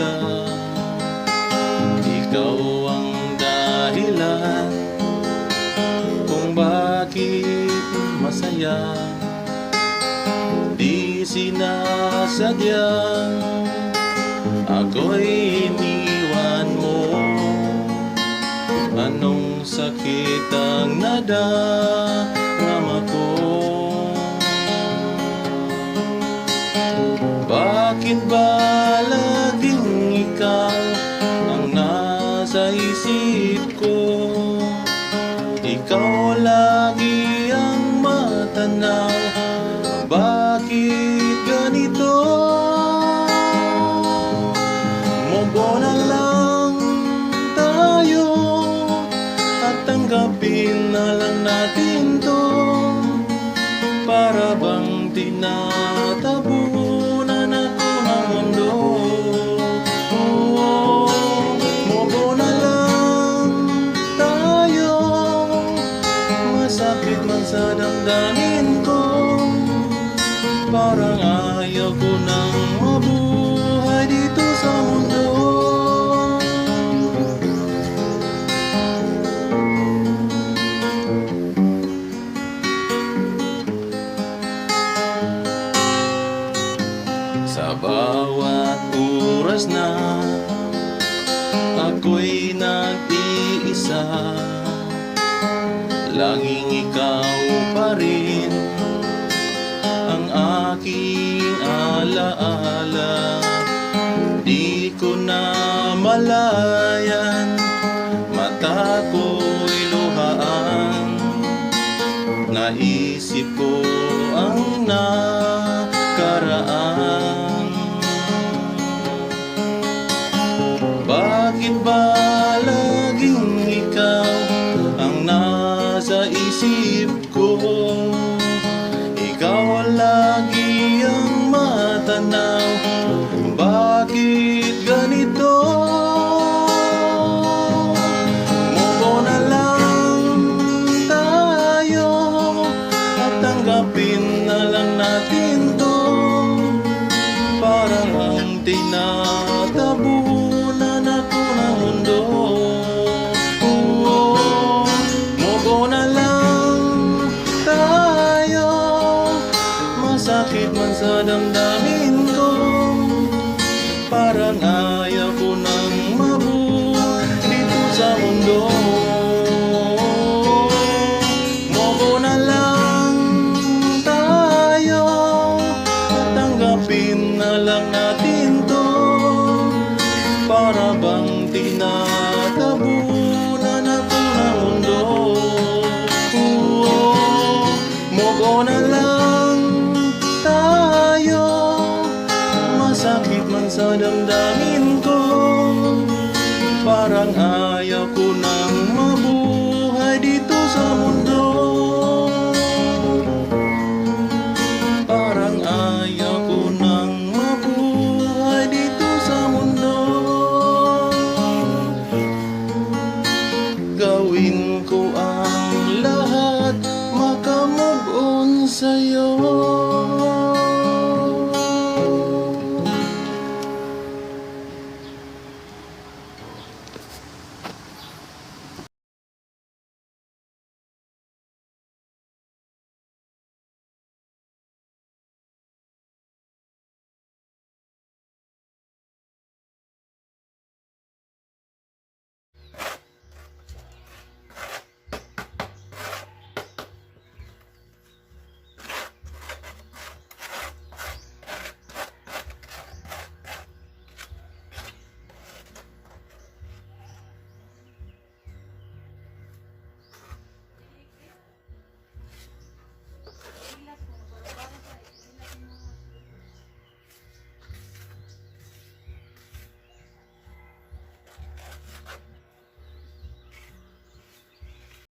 akin ang sigla Ikaw ang dahilan Kung bakit masaya. Di sinasadya Ako'y iniwan mo. Anong sakit ang nadarama ko Bakit ba Ikaw lagi ang matanaw. Bakit ganito? Mubo na lang tayo. At tanggapin na lang natin to. Para bang tinatabunan Masakit man sa damdamin ko. Parang ayaw ko nang mabuhay dito sa mundo. Sa bawat oras na ako'y nag-iisa Laging ikaw alaala Di ko na malayan Mata ko'y luhaan. Naisip ko ang nakaraan. Bakit ba Masakit man sa damdamin ko. Parang ayaw ko nang mabuhay dito sa mundo. Mubo na lang tayo At tanggapin na lang natin to. Para bang tinatabunan ako ng mundo. Mubo na lang sa damdamin ko. Parang ayaw ko nang mabuhay dito sa mundo. Parang ayaw ko nang mabuhay dito sa mundo. Gawin ko ang lahat makamove on sa'yo.